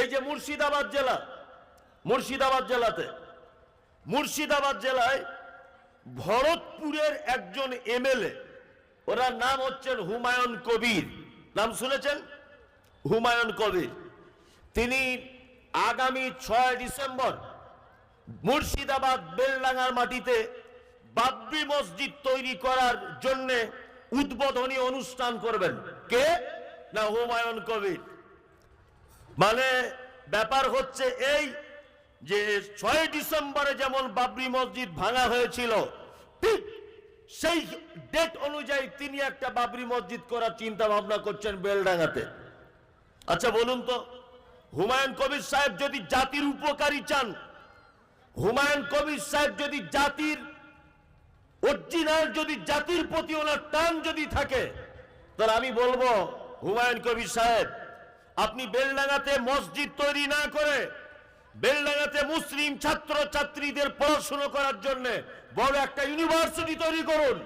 এই যে মুর্শিদাবাদ জেলা, মুর্শিদাবাদ জেলাতে, মুর্শিদাবাদ জেলায় ভরতপুরের একজন এমএলএ, ওনার নাম হচ্ছেন হুমায়ুন কবির। নাম শুনেছেন? হুমায়ুন কবির। তিনি আগামী ছয় ডিসেম্বর মুর্শিদাবাদ বেলডাঙ্গার মাটিতে বাবরি মসজিদ তৈরি করার জন্যে উদ্বোধনী অনুষ্ঠান করবেন। কে? না, হুমায়ুন কবির। মানে ব্যাপার হচ্ছে এই যে ছয় ডিসেম্বরে যেমন বাবরি মসজিদ ভাঙা হয়েছিল, ঠিক সেই ডেট অনুযায়ী তিনি একটা বাবরি মসজিদ করার চিন্তা ভাবনা করছেন বেলডাঙ্গাতে। আচ্ছা বলুন তো, হুমায়ুন কবির সাহেব যদি জাতির উপকারী চান, হুমায়ুন কবির সাহেব যদি জাতির অরিজিনাল যদি জাতির প্রতি ওনার টান যদি থাকে, তাহলে আমি বলব, হুমায়ুন কবির সাহেব আপনি বেলডাঙ্গাতে মসজিদ তৈরি না করে বেলডাঙ্গাতে মুসলিম ছাত্র ছাত্রীদের পড়াশুনো করার জন্য বড় একটা ইউনিভার্সিটি তৈরি করুন।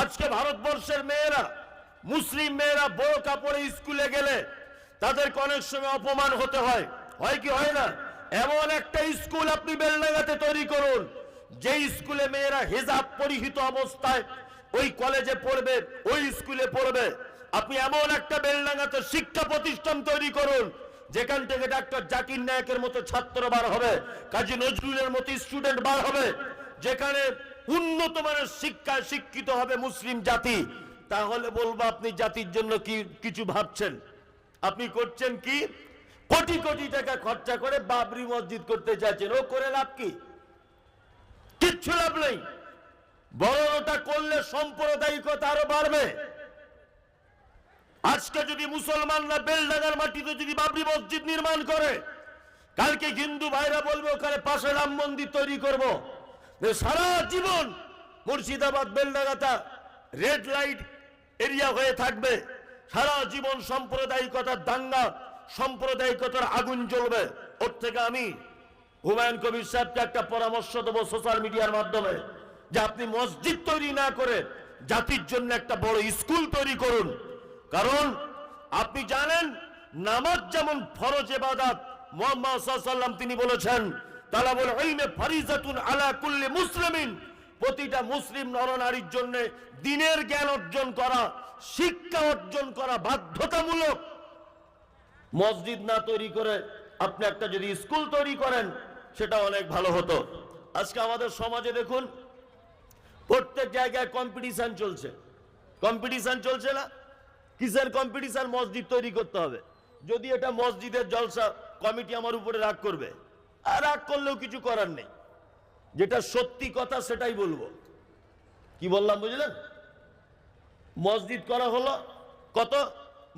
আজকে ভারতবর্ষের মেয়েরা, মুসলিম মেয়েরা বড় কাপড়ে স্কুলে গেলে তাদেরকে অনেক সময় অপমান হতে হয়। হয় কি হয় না? এমন একটা স্কুল আপনি বেলডাঙ্গাতে তৈরি করুন যে স্কুলে মেয়েরা হেজাব পরিহিত অবস্থায় ওই কলেজে পড়বে, ওই স্কুলে পড়বে। আপনি এমন একটা বেলডাঙ্গাতে শিক্ষা প্রতিষ্ঠান তৈরি করুন, যেখান থেকে ডাক্তার জাকির নায়কের মতো ছাত্র বার হবে, কাজী নজরুলের মতো স্টুডেন্ট বার হবে, যেখানে উন্নত মানের শিক্ষায় শিক্ষিত হবে মুসলিম জাতি। তাহলে বলব আপনি জাতির জন্য কি, কিছু ভাবছেন? আপনি করছেন কি? কোটি কোটি টাকা খরচা করে বাবরি মসজিদ করতে চাইছেন, ও করে লাভ কি? কিচ্ছু লাভ নেই। বড় ওটা করলে সম্প্রদায়িকতা আরও বাড়বে। আজকে যদি মুসলমানরা বেলডাঙ্গার মাটিতে যদি বাবরি মসজিদ নির্মাণ করে, কালকে হিন্দু ভাইরা বলবে, ওখানে পাশে রাম মন্দির তৈরি করব। সারা জীবন মুর্শিদাবাদ বেলডাঙ্গাটা রেড লাইট এরিয়া হয়ে থাকবে। সারা জীবন সাম্প্রদায়িকতার দাঙ্গা, সাম্প্রদায়িকতার আগুন জ্বলবে। ওর থেকে আমি হুমায়ুন কবির সাহেবকে একটা পরামর্শ দেবো সোশ্যাল মিডিয়ার মাধ্যমে, যে আপনি মসজিদ তৈরি না করে জাতির জন্য একটা বড় স্কুল তৈরি করুন। কারণ আপনি জানেন, নামাজ যেমন ফরজ এবাদাত মোহাম্মদ তিনি বলেছেন, তালাবুল ইলমে ফারিজাতুন আলা কুল্লি মুসলিমিন। প্রতিটা মুসলিম নরনারীর জন্য দিনের জ্ঞান অর্জন করা, শিক্ষা অর্জন করা বাধ্যতামূলক। মসজিদ না তৈরি করে আপনি একটা যদি স্কুল তৈরি করেন, সেটা অনেক ভালো হতো। আজকে আমাদের সমাজে দেখুন, প্রত্যেক জায়গায় কম্পিটিশন চলছে। কম্পিটিশন চলছে না? কিসের কম্পিটিশন মসজিদ তৈরি করতে হবে? যদি এটা মসজিদের জলসা কমিটি আমার উপরে রাগ করবে, আর রাগ করলেও কিছু করার নেই। যেটা সত্যি কথা সেটাই বলব। কি বললাম বুঝলেন? মসজিদ করা হলো, কত?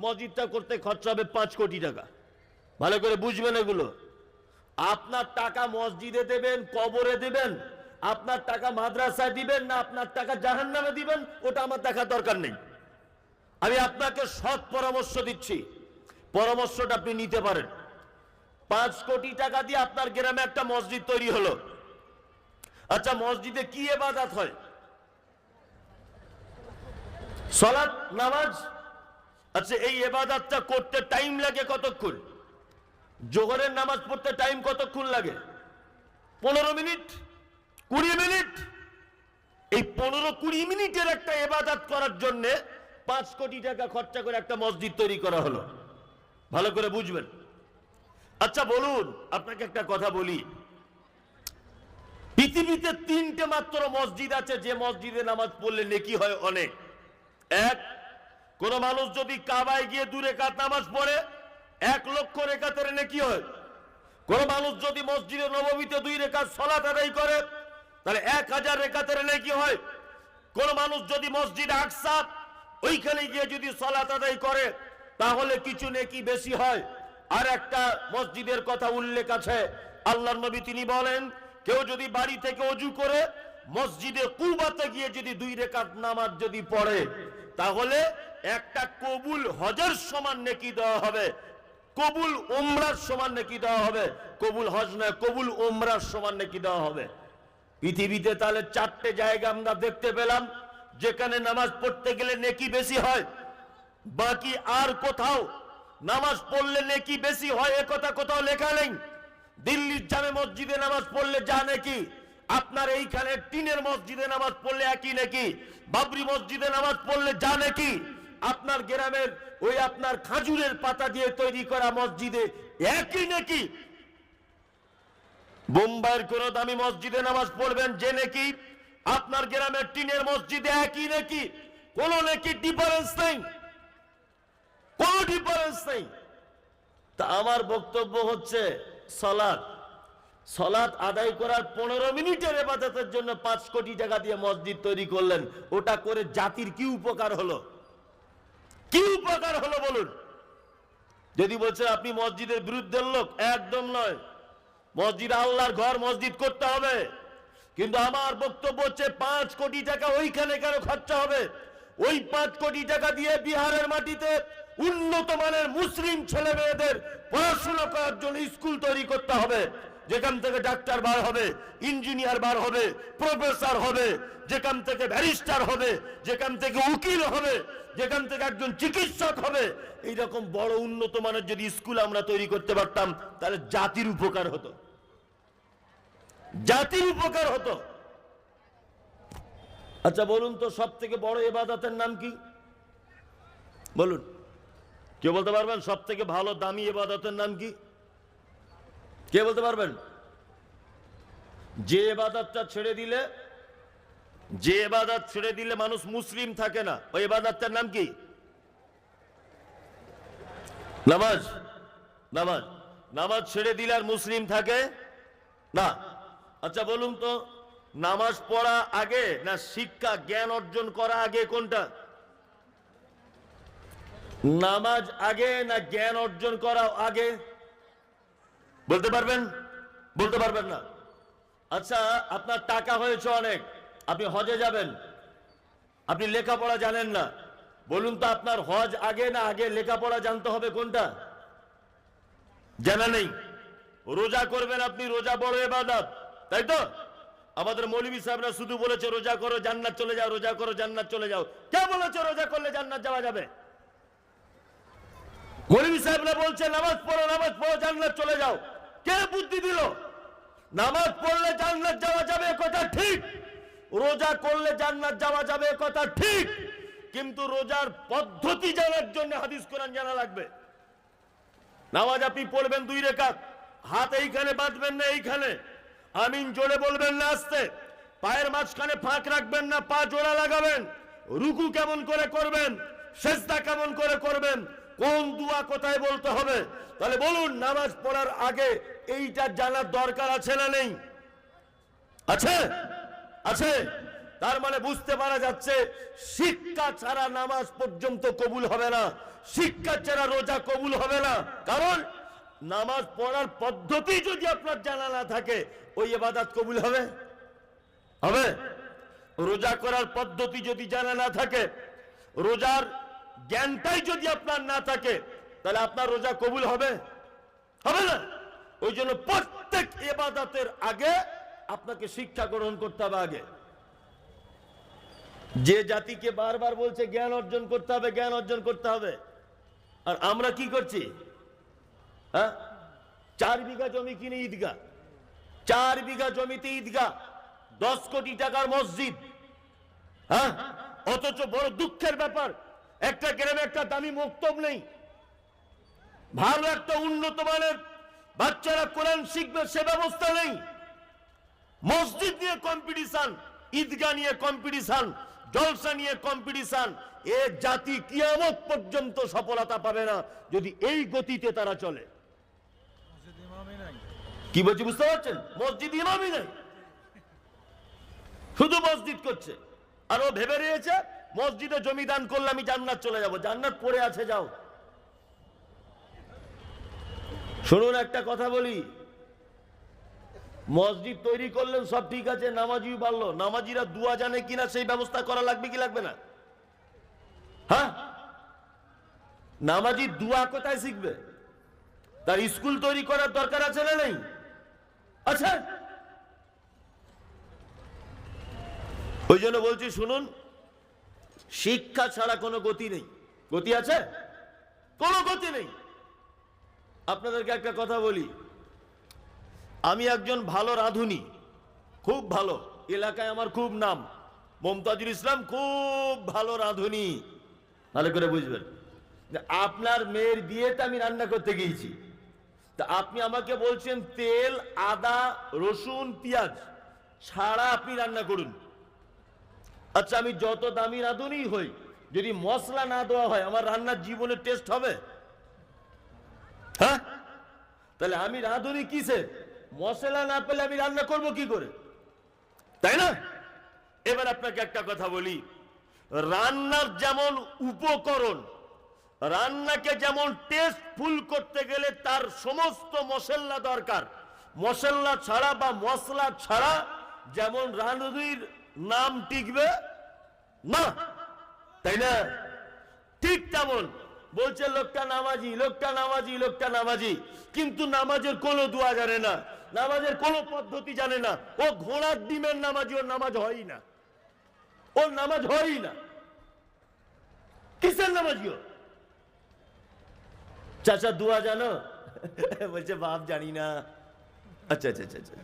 মসজিদটা করতে খরচা হবে পাঁচ কোটি টাকা। ভালো করে বুঝবেন এগুলো। আপনার টাকা মসজিদে দেবেন, কবরে দেবেন, আপনার টাকা মাদ্রাসায় দিবেন না, আপনার টাকা জাহান নামে দিবেন, ওটা আমার দেখার দরকার নেই। আমি আপনাকে সৎ পরামর্শ দিচ্ছি। পরামর্শটা আপনি নিতে পারেন। পাঁচ কোটি টাকা দিয়ে আপনার গ্রামে একটা মসজিদ তৈরি হলো। আচ্ছা মসজিদে কি এবাদাত হয়? সলাদ নামাজ? আচ্ছা এই এবাদাতটা করতে টাইম লাগে কতক্ষণ? জোহরের নামাজ পড়তে টাইম কতক্ষণ লাগে? পনেরো মিনিট? কুড়ি মিনিট? এই পনেরো কুড়ি মিনিটের একটা এবাদাত করার জন্য পাঁচ কোটি টাকা খরচা করে একটা মসজিদ তৈরি করা হলো। ভালো করে বুঝবেন। আচ্ছা বলুন, আপনাকে একটা কথা বলি। পৃথিবীতে তিনটে মাত্র মসজিদ আছে, যে মসজিদে নামাজ পড়লে নেকি হয় অনেক। এক, কোন মানুষ যদি কাবায় গিয়ে দূরে কাত নামাজ পড়ে, এক লক্ষ রেখাতের নেকি হয়। কোন মানুষ যদি মসজিদে নবমীতে দুই রেখাত সলাত আদায় করে, তাহলে এক হাজার রেখাতের নেকি হয়। কোন মানুষ যদি মসজিদ আকসা ওইখানে গিয়ে যদি সলাত আদায় করে, তাহলে কিছু নেকি বেশি হয়। আর একটা মসজিদের কথা উল্লেখ আছে। আল্লাহ নবী তিনি বলেন, কেউ যদি বাড়ি থেকে অজু করে, মসজিদে কুবাতে গিয়ে যদি দুই রেখাত নামাজ যদি পড়ে, তাহলে একটা কবুল হজের সমান নেকি দেওয়া হবে। কবুল ওমরার সমান নেকি দেওয়া হবে। কবুল হজ নয়, কবুল ওমরার সমান নেকি দেওয়া হবে। পৃথিবীতে তাহলে চারটে জায়গা আমরা দেখতে পেলাম। যেখানে নামাজ পড়তে গেলে নেকি বেশি হয়, বাকি আর কোথাও নামাজ পড়লে নেকি বেশি হয় একথা কোথাও লেখা নেই। দিল্লির জামে মসজিদে নামাজ পড়লে যা নাকি, আপনার এইখানে টিনের মসজিদে নামাজ পড়লে একই নাকি, বাবরি মসজিদে নামাজ পড়লে যা নাকি, আপনার গ্রামের ওই আপনার খাজুরের পাতা দিয়ে তৈরি করা মসজিদে একই নাকি। বোম্বাইয়ের কোন দামি মসজিদে নামাজ পড়বেন যে নাকি আপনার গ্রামের টিনের মসজিদে একই নাকি? কোন নাকি ডিফারেন্স নেই? কোন ডিফারেন্স নেই? তা আমার বক্তব্য হচ্ছে সলাদ সলাদ আদায় করার পনেরো মিনিটের এবাদতের জন্য পাঁচ কোটি টাকা দিয়ে মসজিদ তৈরি করলেন। ওটা করে জাতির কি উপকার হলো? কি উপকার হলো বলুন? যদি বলছে আপনি মসজিদের বিরুদ্ধের লোক, একদম নয়। মসজিদ আল্লাহর ঘর, মসজিদ করতে হবে। কিন্তু আমার বক্তব্য হচ্ছে পাঁচ কোটি টাকা ওইখানে কেন খরচা হবে? ওই পাঁচ কোটি টাকা দিয়ে বিহারের মাটিতে উন্নত মানের মুসলিম ছেলে মেয়েদের পড়াশোনা করার জন্য স্কুল তৈরি করতে হবে, যেখান থেকে ডাক্তার বার হবে, ইঞ্জিনিয়ার বার হবে, প্রফেসর হবে, যেখান থেকে ব্যারিস্টার হবে, যেখান থেকে উকিল হবে, যেখান থেকে একজন চিকিৎসক হবে, এইরকম বড় উন্নত মানের যদি স্কুল আমরা তৈরি করতে পারতাম, তাহলে জাতির উপকার হতো। জাতির উপকার হতো। আচ্ছা বলুন তো সব থেকে বড় এবাদতের নাম কি? বলুন। কে বলতে পারবেন সব থেকে ভালো দামি এবাদতের নাম কি? কে বলতে পারবেন? যে এবাদতটা ছেড়ে দিলে, যে এবাদত ছেড়ে দিলে মানুষ মুসলিম থাকে না, ওই এবাদতটার নাম কি? নামাজ। নামাজ। নামাজ ছেড়ে দিলে আর মুসলিম থাকে না। আচ্ছা বলুন তো, নামাজ পড়া আগে না শিক্ষা জ্ঞান অর্জন করা আগে কোনটা? নামাজ আগে না জ্ঞান অর্জন করা আগে? বলতে পারবেন? বলতে পারবেন না। আচ্ছা আপনার টাকা হয়েছে অনেক, আপনি হজে যাবেন। আপনি লেখাপড়া জানেন না। বলুন তো, আপনার হজ আগে না আগে লেখাপড়া জানতে হবে কোনটা? জানা নেই। রোজা করবেন আপনি, রোজা বড় এবাদত। তাই তো? আমাদের মৌলবী সাহেবরা শুধু বলেছে, রোজা করো, জান্নাত চলে যাও, রোজা করো, জান্নাত চলে যাও। কে বলেছে, রোজা করলে জান্নাত যাওয়া যাবে? মৌলবী সাহেবরা বলছে, নামাজ পড়ো নামাজ পড়ো, জান্নাত চলে যাও। কে বুদ্ধি দিল? নামাজ পড়লে জান্নাত যাওয়া যাবে কথা ঠিক। রোজা করলে জান্নাত যাওয়া যাবে কথা ঠিক। কিন্তু রোজার পদ্ধতি জানার জন্য হাদিস কোরআন জানা লাগবে। নামাজ আপনি পড়বেন দুই রেখাত। হাত এইখানে বাঁধবেন না এইখানে। আমিন জোরে বলবেন না আসতে। পায়ের মাঝখানে ফাঁক রাখবেন না, পা জোড়া লাগাবেন। রুকু কেমন করে করবেন, সেজদা কেমন করে করবেন, কোন দুয়া কোথায় বলতে হবে? তাহলে বলুন, নামাজ পড়ার আগে এইটা জানার দরকার আছে না নেই? আছে? আছে? তার মানে বুঝতে পারা যাচ্ছে, শিক্ষা ছাড়া নামাজ পর্যন্ত কবুল হবে না। শিক্ষা ছাড়া রোজা কবুল হবে না। কারণ নামাজ পড়ার পদ্ধতি যদি আপনার জানা না থাকে, ওই এবাদাত কবুল হবে? হবে? রোজা করার পদ্ধতি যদি জানা না থাকে, রোজার জ্ঞানটাই যদি আপনার না থাকে, তাহলে আপনার রোজা কবুল হবে? হবে না? ওই জন্য প্রত্যেক এবাদাতের আগে আপনাকে শিক্ষা গ্রহণ করতে হবে আগে। যে জাতিকে বারবার বলছে জ্ঞান অর্জন করতে হবে, জ্ঞান অর্জন করতে হবে। আর আমরা কি করছি? হ্যাঁ? চার বিঘা জমি কিনে ঈদগাহ। চার বিঘা জমিতে ঈদগাহ। দশ কোটি টাকার মসজিদ। হ্যাঁ? অথচ বড় দুঃখের ব্যাপার, একটা গ্রামে একটা দামি মক্তব নেই। ভালো একটা উন্নত মানের বাচ্চারা কোরআন শিখবে, সে ব্যবস্থা নেই। মসজিদ নিয়ে কম্পিটিশন ঈদগাহ নিয়ে কম্পিটিশন জলসা নিয়ে কম্পিটিশন এ জাতি কিয়ামত পর্যন্ত সফলতা পাবে না যদি এই গতিতে তারা চলে। কি বলছি বুঝতে পারছেন? মসজিদ ইমামই নেই। শুধু মসজিদ করছে। আর ও ভেবে রয়েছে, মসজিদে জমি দান করলে আমি জান্নাত চলে যাব। জান্নাত পড়ে আছে, যাও। শুনুন, একটা কথা বলি। মসজিদ তৈরি করলেন, সব ঠিক আছে, নামাজিও বাড়লো নামাজিরা দুয়া জানে কিনা, সেই ব্যবস্থা করা লাগবে কি লাগবে না? হ্যাঁ? নামাজি দুয়া কোথায় শিখবে? তার স্কুল তৈরি করার দরকার আছে না নেই? আচ্ছা। ওই জন্য বলছি, শুনুন, শিক্ষা ছাড়া কোনো গতি নেই। গতি আছে? কোনো গতি নেই। আপনাদেরকে একটা কথা বলি। আমি একজন ভালো রাঁধুনি, খুব ভালো। এলাকায় আমার খুব নাম। মমতাজুল ইসলাম খুব ভালো রাঁধুনি। ভালো করে বুঝবেন। আপনার মেয়ের বিয়েতে আমি রান্না করতে গিয়েছি। তা আপনি আমাকে বলছেন তেল, আদা, রসুন, পেঁয়াজ, ছাড়া আপনি রান্না করুন। আচ্ছা আমি যত দামি রাঁধুনি হই, যদি মশলা না দেওয়া হয়, আমার রান্নার জীবনের টেস্ট হবে? হ্যাঁ? তাহলে আমি রাঁধুনি কিসের মশলা না পেলে আমি রান্না করব কি করে? তাই না? এবার আপনাকে একটা কথা বলি। রান্নার যেমন উপকরণ রান্নাকে যেমন টেস্টফুল করতে গেলে তার সমস্ত মশলা দরকার। মশলা ছাড়া বা মশলা ছাড়া যেমন রাঁধুনির নাম টিকবে, না, তাই না? ঠিক তেমন। বলছে, লোকটা নামাজি লোকটা নামাজি লোকটা নামাজি। কিন্তু নামাজের কোনো দোয়া জানে না, নামাজের কোনো পদ্ধতি জানে না। ও ঘোড়ার ডিমের নামাজি, ওর নামাজ হয়ই না। ওর নামাজ হয়ই না। কিসের নামাজি ও? চাচা, দোয়া জানো? বলছে, বাপ জানি না। আচ্ছা আচ্ছা আচ্ছা আচ্ছা।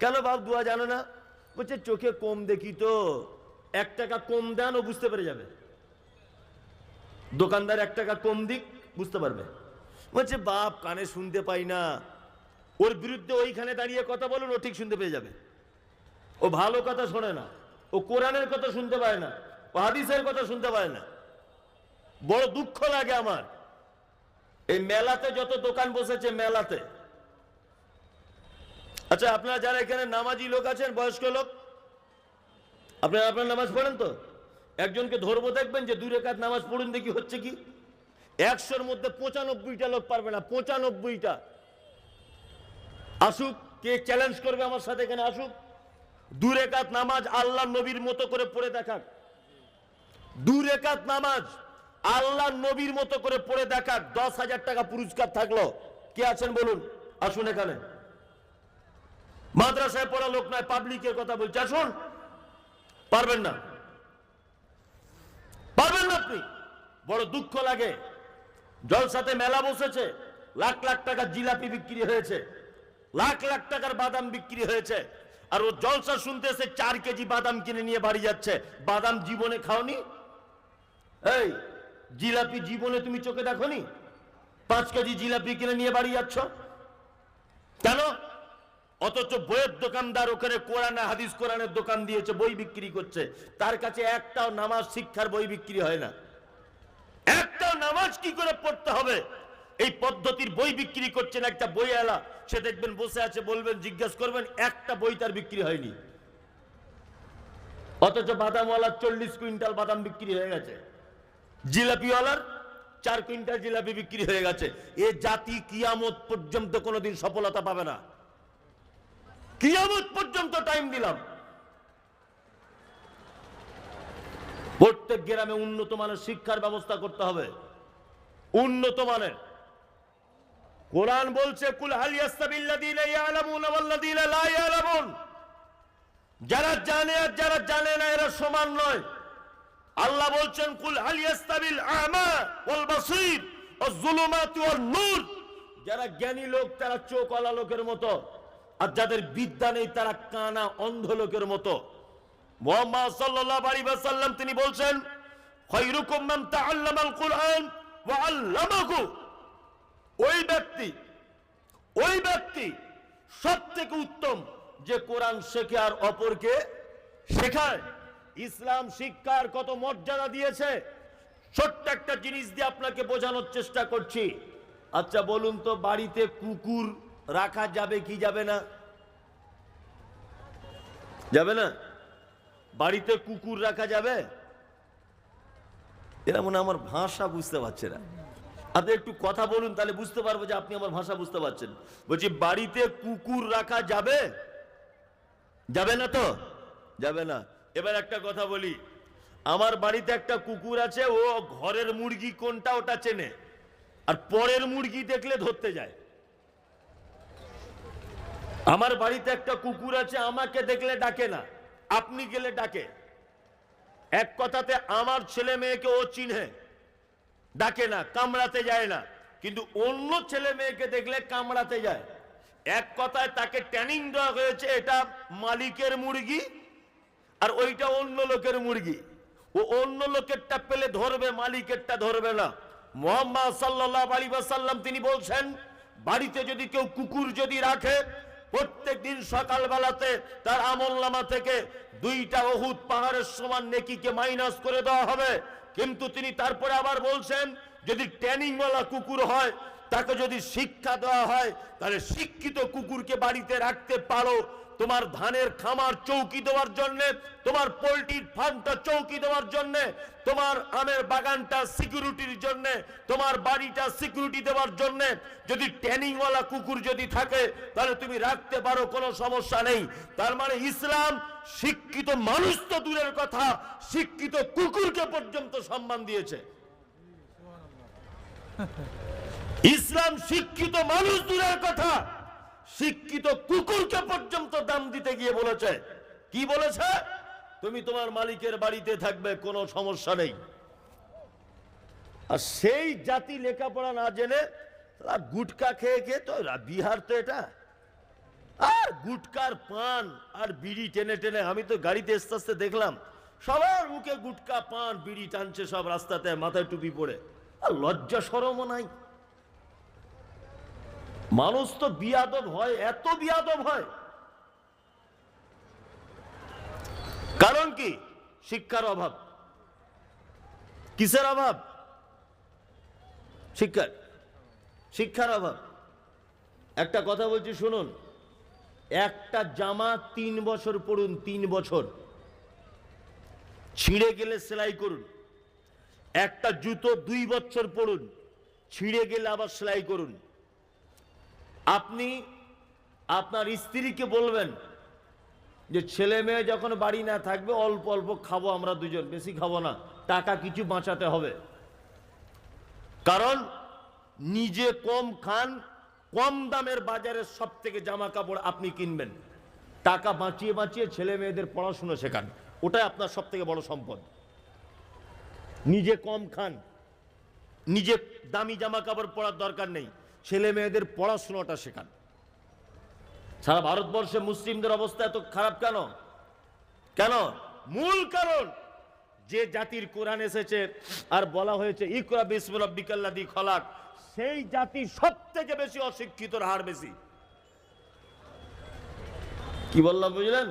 কেন বাপ দোয়া জানো না? বলছে, চোখে কম দেখি তো। এক টাকা কম দেন, ও বুঝতে পেরে যাবে। দোকানদার এক টাকা কম দিক, বুঝতে পারবে। বলছে, বাপ কানে শুনতে পাই না। ওর বিরুদ্ধে ওইখানে দাঁড়িয়ে কথা বলুন, ও ঠিক শুনতে পেয়ে যাবে। ও ভালো কথা শোনে না। ও কোরআনের কথা শুনতে পায় না। ও হাদিসের কথা শুনতে পায় না। বড় দুঃখ লাগে আমার। এই মেলাতে যত দোকান বসেছে, মেলাতে। আচ্ছা আপনারা যারা এখানে নামাজি লোক আছেন, বয়স্ক লোক, আপনারা আপনার নামাজ পড়েন তো? একজনকে ধরবো দেখবেন যে দূরে কাজ নামাজ পড়ুন, দেখি হচ্ছে কি। একশোর মধ্যে পঁচানব্বইটা লোক পারবে না, পঁচানব্বইটা। আসুক, কে চ্যালেঞ্জ করবে আমার সাথে এখানে, আসুক। দূরে কাত নামাজ আল্লাহ নবীর মতো করে পড়ে দেখাক দূরে কাত নামাজ আল্লাহ নবীর মতো করে পড়ে দেখাক দশ হাজার টাকা পুরস্কার থাকল। কে আছেন বলুন? আসুন এখানে। মাদ্রাসায় পড়া লোক নয়, পাবলিকের কথা বলছে। আসুন। পারবেন না। পারবেন না আপনি? বড় দুঃখ লাগে। জলসাতে মেলা বসেছে। লাখ লাখ টাকা জিলাপি বিক্রি হয়েছে। লাখ লাখ টাকার বাদাম বিক্রি হয়েছে। আর ও জলসা শুনতে এসে চার কেজি বাদাম কিনে নিয়ে বাড়ি যাচ্ছে। বাদাম জীবনে খাওনি? এই জিলাপি জীবনে তুমি চোখে দেখোনি? পাঁচ কেজি জিলাপি কিনে নিয়ে বাড়ি যাচ্ছ? কেন অথচ বইয়ের দোকানদার ওখানে কোরআনে, হাদিস কোরআনের দোকান দিয়েছে, বই বিক্রি করছে। তার কাছে একটাও নামাজ শিক্ষার বই বিক্রি হয় না। একটাও নামাজ কি করে পড়তে হবে? এই পদ্ধতির বই বিক্রি করছেন একটা বই এলা সে দেখবেন বসে আছে, বলবেন, জিজ্ঞেস করবেন, একটা বই তার বিক্রি হয়নি। অথচ বাদামওয়ালার চল্লিশ কুইন্টাল বাদাম বিক্রি হয়ে গেছে। জিলাপিওয়ালার চার কুইন্টাল জিলাপি বিক্রি হয়ে গেছে। এ জাতি কিয়ামত পর্যন্ত কোনোদিন সফলতা পাবে না। কিয়ামত পর্যন্ত টাইম দিলাম। প্রত্যেক গ্রামে উন্নত মানের শিক্ষার ব্যবস্থা করতে হবে। উন্নত মানের। কোরআন বলছে যারা জানে আর যারা জানে না, এরা সমান নয়। আল্লাহ বলছেন, কুল হালিয়াস্তাবিল আমা ওয়াল বাসীর ওয়াজ যুলুমাতু ওয়ান নূর। যারা জ্ঞানী লোক, তারা চোখ আলা লোকের মতো। আর যাদের বিদ্যা নেই, তারা কানা অন্ধ লোকের মতো। মোহাম্মদ সাল্লাল্লাহু আলাইহি ওয়াসাল্লাম তিনি বলছেন খায়রুকুম মান তাআল্লামাল কুরআন ওয়া আল্লামাহু। ওই ব্যক্তি ওই ব্যক্তি সব থেকে উত্তম যে কোরআন শেখে আর অপরকে শেখায়। ইসলাম শিক্ষার কত মর্যাদা দিয়েছে? ছোট্ট একটা জিনিস দিয়ে আপনাকে বোঝানোর চেষ্টা করছি। আচ্ছা বলুন তো, বাড়িতে কুকুর রাখা যাবে কি যাবে না? যাবে না? বাড়িতে কুকুর রাখা যাবে? এরা মনে আমার ভাষা বুঝতে পারছে না। আপনি একটু কথা বলুন, তাহলে বুঝতে পারব যে আপনি আমার ভাষা বুঝতে পারছেন। বলছি, বাড়িতে কুকুর রাখা যাবে? যাবে না তো? যাবে না। এবার একটা কথা বলি। আমার বাড়িতে একটা কুকুর আছে, ও ঘরের মুরগি কোনটা ওটা চেনে। আর পরের মুরগি দেখলে ধরতে যায়। আমার বাড়িতে একটা কুকুর আছে, আমাকে দেখলে ডাকে না। আপনি গেলে ডাকে। এক কথাতে আমার ছেলে মেয়েকে ও চিনে। ডাকে না, কামড়াতে যায় না। কিন্তু অন্য ছেলে মেয়েকে দেখলে কামড়াতে যায়। এক কথায় তাকে ট্যানিং দেওয়া হয়েছে, এটা মালিকের মুরগি। আর ওইটা অন্য লোকের মুরগি। ও অন্য লোকেরটা পেলে ধরবে, মালিকেরটা ধরবে না। মোহাম্মদ সাল্লাহ আলী সাল্লাম তিনি বলছেন, বাড়িতে যদি কেউ কুকুর যদি রাখে প্রত্যেক দিন সকালবেলাতে তার আমল নামা থেকে দুইটা অহুত পাহাড়ের সমান নেকিকে মাইনাস করে দেওয়া হবে। কিন্তু তিনি তারপরে আবার বলছেন, যদি ট্যানিংওয়ালা কুকুর হয়, তাকে যদি শিক্ষা দেওয়া হয়, তাহলে শিক্ষিত কুকুরকে বাড়িতে রাখতে পারো। তোমার ধানের খামার চৌকি দেওয়ার জন্য তোমার পোলট্রির ফার্মটা চৌকি দেওয়ার জন্য তোমার আমের বাগানটা সিকিউরিটির জন্য তোমার বাড়িটা সিকিউরিটি দেওয়ার জন্য যদি ট্যানিংওয়ালা কুকুর যদি থাকে তাহলে তুমি রাখতে পারো কোনো সমস্যা নেই। তার মানে ইসলাম শিক্ষিত মানুষ তো দূরের কথা শিক্ষিত কুকুরকে পর্যন্ত সম্মান দিয়েছে। ইসলাম শিক্ষিত মানুষ দূরের কথা। শিক্ষিত কুকুরকে পর্যন্ত দাম দিতে গিয়ে বলেছে। কি বলেছে? তুমি তোমার মালিকের বাড়িতে থাকবে, কোনো সমস্যা নেই। আর সেই জাতি লেখাপড়া না জেনে তারা গুটকা খেয়ে খেয়ে তো বিহার তো এটা। আর গুটকার পান আর বিড়ি টেনে টেনে, আমি তো গাড়িতে আস্তে আস্তে দেখলাম, সবার মুখে গুটকা, পান, বিড়ি টানছে সব রাস্তাতে, মাথায় টুপি পরে। আর লজ্জা সরমও নাই। মানুষ তো বিয়াদব হয়, এত বিয়াদব হয়। কারণ কি? শিক্ষার অভাব। কিসের অভাব? শিক্ষার। শিক্ষার অভাব। একটা কথা বলছি, শুনুন। একটা জামা তিন বছর পড়ুন, তিন বছর। ছিঁড়ে গেলে সেলাই করুন। একটা জুতো দুই বছর পড়ুন, ছিঁড়ে গেলে আবার সেলাই করুন। আপনি আপনার স্ত্রীকে বলবেন যে ছেলে মেয়ে যখন বাড়ি না থাকবে, অল্প অল্প খাব আমরা দুজন, বেশি খাব না, টাকা কিছু বাঁচাতে হবে। কারণ নিজে কম খান, কম দামের বাজারে সব থেকে জামা কাপড় আপনি কিনবেন। টাকা বাঁচিয়ে বাঁচিয়ে ছেলে মেয়েদের পড়াশুনো শেখান, ওটাই আপনার সব থেকে বড় সম্পদ। নিজে কম খান, নিজে দামি জামা কাপড় পরার দরকার নেই। ছেলে মেয়েদের পড়াশোনাটা শেখান। সারা ভারতবর্ষে মুসলিমদের অবস্থা এত খারাপ কেন? কেন? মূল কারণ, যে জাতির কোরআন এসেছে আর বলা হয়েছে, ইকরা বিসমুল্লাহ খলাক, সেই জাতি সব থেকে বেশি অশিক্ষিতর, হার বেশি। কি বললাম বুঝলেন?